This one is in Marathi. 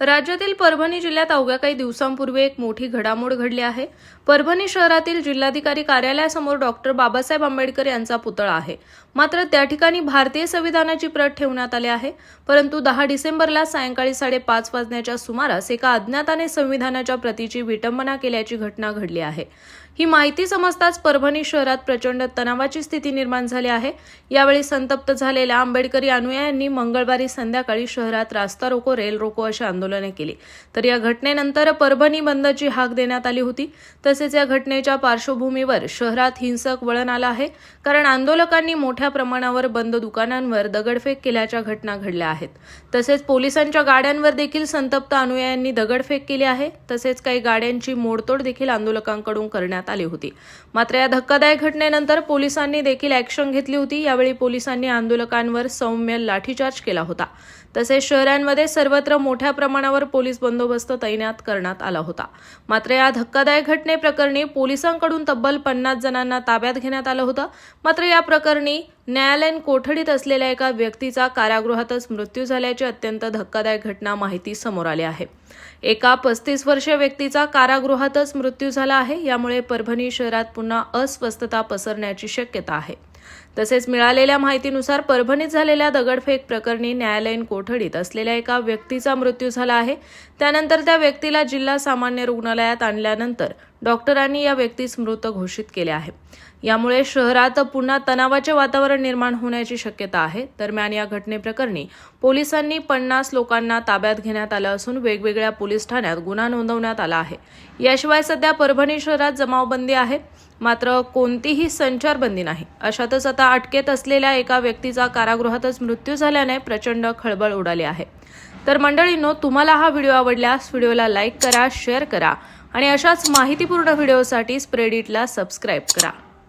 राज्यातील परभणी जिल्ह्यात अवघ्या काही दिवसांपूर्वी एक मोठी घडामोड घडली आहे. परभणी शहरातील जिल्हाधिकारी कार्यालयासमोर डॉक्टर बाबासाहेब आंबेडकर यांचा पुतळा आहे. मात्र त्या ठिकाणी भारतीय संविधानाची प्रत ठेवण्यात आली आहे. परंतु दहा डिसेंबरला सायंकाळी साडेपाच वाजण्याच्या सुमारास एका अज्ञाताने संविधानाच्या प्रतीची विटंबना केल्याची घटना घडली आहे. ही माहिती समजताच परभणी शहरात प्रचंड तणावाची स्थिती निर्माण झाली आहे. यावेळी संतप्त झालेल्या आंबेडकरी अनुयायांनी मंगळवारी संध्याकाळी शहरात रास्ता रोको रेल रोको असे आंदोलन केली. तर या घटनेनंतर परभणी बंदची हाक देण्यात आली होती. तसेच या घटनेच्या पार्श्वभूमीवर शहरात हिंसक वळण आलं आहे. कारण आंदोलकांनी मोठ्या प्रमाणावर बंद दुकानांवर दगडफेक केल्याच्या घटना घडल्या आहेत. तसेच पोलिसांच्या गाड्यांवर देखील संतप्त अनुयायांनी दगडफेक केली आहे. तसेच काही गाड्यांची मोडतोड देखील आंदोलकांकडून करण्यात आली होती. मात्र या धक्कादायक घटनेनंतर पोलिसांनी देखील ॲक्शन घेतली होती. यावेळी पोलिसांनी आंदोलकांवर सौम्य लाठीचार्ज केला होता. तसेच शहरांमध्ये सर्वत्र मोठ्या प्रमाणात प्रमाणावर पोलीस बंदोबस्त तैनात करण्यात आला होता. मात्र या धक्कादायक घटनेप्रकरणी पोलिसांकडून तब्बल पन्नास जणांना ताब्यात घेण्यात आलं होतं. मात्र या प्रकरणी न्यायालयीन कोठडीत असलेल्या एका व्यक्तीचा कारागृहातच मृत्यू झाल्याची अत्यंत धक्कादायक घटना माहिती समोर आली आहे. एका पस्तीस वर्षीय व्यक्तीचा कारागृहातच मृत्यू झाला आहे. यामुळे परभणी शहरात पुन्हा अस्वस्थता पसरण्याची शक्यता आहे. तसेच मिळालेल्या माहितीनुसार परभणीत झालेल्या दगडफेक प्रकरणी न्यायालयीन कोठडीत असलेल्या एका व्यक्तीचा मृत्यू झाला आहे. त्यानंतर त्या व्यक्तीला जिल्हा सामान्य रुग्णालयात आणल्यानंतर डॉक्टरांनी या व्यक्तीस मृत घोषित केले आहे. यामुळे शहरात पुन्हा तणावाचे वातावरण निर्माण होण्याची शक्यता आहे. दरम्यान या घटनेप्रकरणी पोलिसांनी पन्नास लोकांना ताब्यात घेण्यात आलं असून वेगवेगळ्या पोलीस ठाण्यात गुन्हा नोंदवण्यात आला आहे. याशिवाय सध्या परभणी शहरात जमावबंदी आहे. मात्र कोणतीही संचारबंदी नाही. अशातच आता अटकेत असलेल्या एका व्यक्तीचा कारागृहातच मृत्यू झाल्याने प्रचंड खळबळ उडाली आहे. तर मंडळींनो तुम्हाला हा व्हिडिओ आवडल्यास व्हिडिओला लाईक करा शेअर करा आणि अशाच माहितीपूर्ण व्हिडिओसाठी स्प्रेडिटला सबस्क्राईब करा.